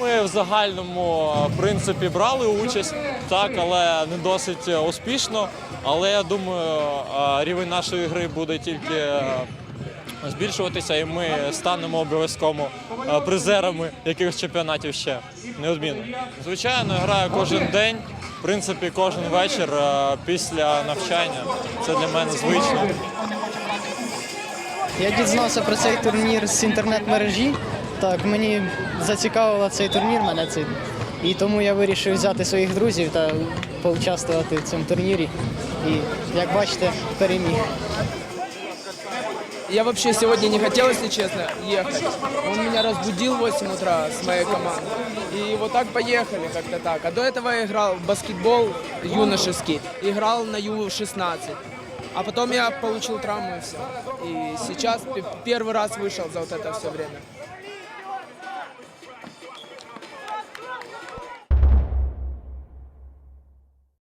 Ми в загальному е, принципі брали участь, так, але не досить е, успішно. Але я думаю, е, рівень нашої гри буде тільки збільшуватися, і ми станемо обов'язково призерами якихось чемпіонатів ще неодмінно. Звичайно, я граю кожен день, в принципі, кожен вечір після навчання. Це для мене звично. Я дізнався про цей турнір з інтернет-мережі. Так, мені зацікавило цей турнір, мене цей. І тому я вирішив взяти своїх друзів та поучаствувати в цьому турнірі. І, як бачите, переміг. Я вообще сегодня не хотел, если честно, ехать. Он меня разбудил в 8 утра с моей командой. И вот так поехали как-то так. А до этого я играл в баскетбол юношеский. Играл на Ю-16. А потом я получил травму и все. И сейчас п- первый раз вышел за вот это все время.